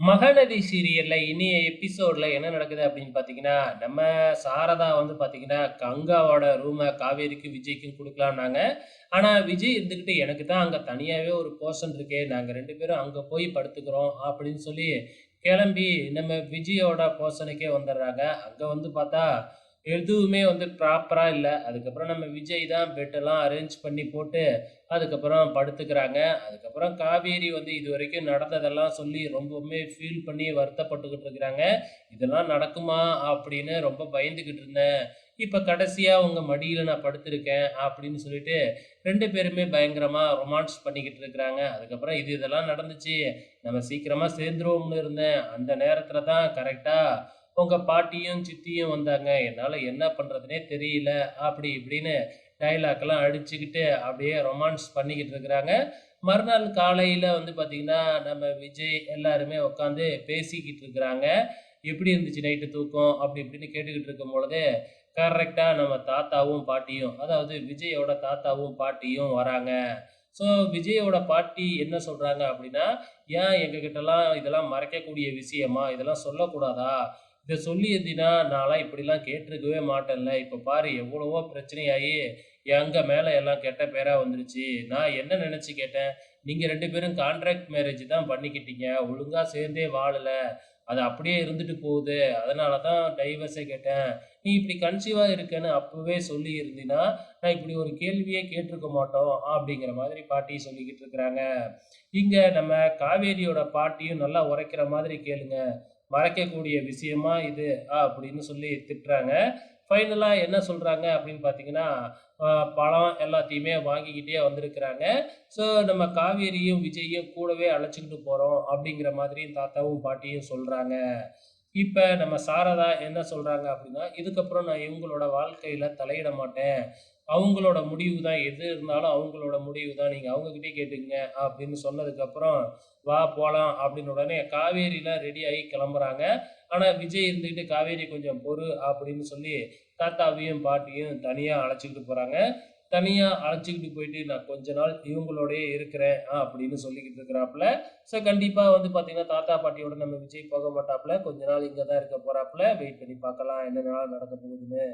மகாநதி சீரியல்ல இனிய எபிசோட்ல என்ன நடக்குது அப்படின்னு பார்த்தீங்கன்னா, நம்ம சாரதா வந்து பார்த்தீங்கன்னா, கங்காவோட ரூமை காவேரிக்கும், விஜய்க்கும் கொடுக்கலாம்னாங்க ஆனா, விஜய் இருந்துகிட்டு எனக்கு தான் அங்க தனியாவே ஒரு போர்ஷன் இருக்கே. நாங்க ரெண்டு பேரும் அங்க போய் படுத்துக்கிறோம் அப்படின்னு சொல்லி கிளம்பி நம்ம விஜயோட போர்ஷனுக்கே வந்துடுறாங்க. அங்க வந்து பார்த்தா, எதுவுமே வந்து ப்ராப்பராக இல்லை அதுக்கப்புறம் நம்ம விஜய் தான் பெட்டெல்லாம் அரேஞ்ச் பண்ணி போட்டு, அதுக்கப்புறம் படுத்துக்கிறாங்க. அதுக்கப்புறம் காவேரி வந்து இது வரைக்கும் நடந்ததெல்லாம் சொல்லி ரொம்பவுமே ஃபீல் பண்ணி வருத்தப்பட்டுக்கிட்டு இருக்கிறாங்க. "இதெல்லாம் நடக்குமா?" அப்படின்னு ரொம்ப பயந்துக்கிட்டு இருந்தேன். இப்போ கடைசியாக உங்கள் மடியில் நான் படுத்திருக்கேன் அப்படின்னு சொல்லிட்டு ரெண்டு பேருமே பயங்கரமாக ரொமான்ஸ் பண்ணிக்கிட்டு இருக்கிறாங்க. அதுக்கப்புறம் இது இதெல்லாம் நடந்துச்சு. நம்ம சீக்கிரமாக சேர்ந்துருவோம்னு இருந்தேன். அந்த நேரத்தில் தான் கரெக்டாக உங்க பாட்டியும், சித்தியும் வந்தாங்க. என்னால என்ன பண்ணுறதுனே தெரியல. அப்படி இப்படின்னு டைலாக்லாம் அடிச்சுக்கிட்டு அப்படியே ரொமான்ஸ் பண்ணிக்கிட்டு இருக்கிறாங்க. மறுநாள் காலையில வந்து பார்த்திங்கன்னா நம்ம விஜய் எல்லாருமே உட்காந்து பேசிக்கிட்டு இருக்கிறாங்க. "எப்படி இருந்துச்சு நைட்டு தூக்கம்?" அப்படி இப்படின்னு கேட்டுக்கிட்டு இருக்கும் பொழுது, கரெக்டாக நம்ம தாத்தாவும், பாட்டியும் அதாவது விஜயோட தாத்தாவும், பாட்டியும் வராங்க. ஸோ விஜயோட பாட்டி என்ன சொல்கிறாங்க அப்படின்னா, "ஏன் எங்ககிட்டலாம் இதெல்லாம் மறைக்கக்கூடிய விஷயமா? இதெல்லாம் சொல்லக்கூடாதா? இதை சொல்லியிருந்தீன்னா, நான்லாம் இப்படிலாம் கேட்டிருக்கவே மாட்டேன்ல. இப்போ பாரு எவ்வளவோ பிரச்சனையாகி எங்க மேலே எல்லாம் கெட்ட பேராக வந்துருச்சு. நான் என்ன நினச்சி கேட்டேன்? நீங்கள் ரெண்டு பேரும் கான்ட்ராக்ட் மேரேஜ் தான் பண்ணிக்கிட்டீங்க. ஒழுங்காக சேர்ந்தே வாழலை அது அப்படியே இருந்துட்டு போகுது. அதனால தான் டைவர்ஸே கேட்டேன். நீ இப்படி கன்சீவாக இருக்கேன்னு அப்போவே சொல்லியிருந்தீன்னா, நான் இப்படி ஒரு கேள்வியே கேட்டிருக்க மாட்டோம்." அப்படிங்கிற மாதிரி பாட்டி சொல்லிக்கிட்டு இருக்கிறாங்க. இங்கே நம்ம காவேரியோட பாட்டியும் நல்லா உரைக்கிற மாதிரி கேளுங்க. "மறைக்கக்கூடிய விஷயமா இது?" அப்படின்னு சொல்லி திட்டுறாங்க. ஃபைனலாக என்ன சொல்கிறாங்க அப்படின்னு பார்த்தீங்கன்னா, பழம் எல்லாத்தையுமே வாங்கிக்கிட்டே வந்திருக்கிறாங்க. ஸோ நம்ம காவேரியும், விஜயும் கூடவே அழைச்சிக்கிட்டு போகிறோம் அப்படிங்கிற மாதிரியும் தாத்தாவும், பாட்டியும் சொல்கிறாங்க இப்போ நம்ம சாரதா என்ன சொல்கிறாங்க அப்படின்னா, "இதுக்கப்புறம் நான் இவங்களோட வாழ்க்கையில் தலையிட மாட்டேன். அவங்களோட முடிவு தான். எது இருந்தாலும் அவங்களோட முடிவு தான். நீங்கள் அவங்கக்கிட்டே கேட்டுக்கங்க." அப்படின்னு சொன்னதுக்கப்புறம், "வா போகலாம் அப்படின்னு உடனே காவேரிலாம் ரெடி ஆகி கிளம்புறாங்க. ஆனால் விஜய் இருந்துக்கிட்டு "காவேரி கொஞ்சம் பொறு." அப்படின்னு சொல்லி தாத்தாவையும், பாட்டியும் தனியாக அழைச்சிக்கிட்டு போகிறாங்க தனியாக அழைச்சிக்கிட்டு போயிட்டு, "நான் கொஞ்ச நாள் இவங்களோடையே இருக்கிறேன்." அப்படின்னு சொல்லிக்கிட்டு இருக்கிறாப்புல. ஸோ கண்டிப்பாக வந்து பார்த்தீங்கன்னா, தாத்தா, பாட்டியோட நம்ம விஜய் போக மாட்டாப்புல. கொஞ்ச நாள் இங்கே தான் இருக்க போகிறாப்புல வெயிட் பண்ணி பார்க்கலாம் என்னென்னலாம் நடக்க போகுதுன்னு.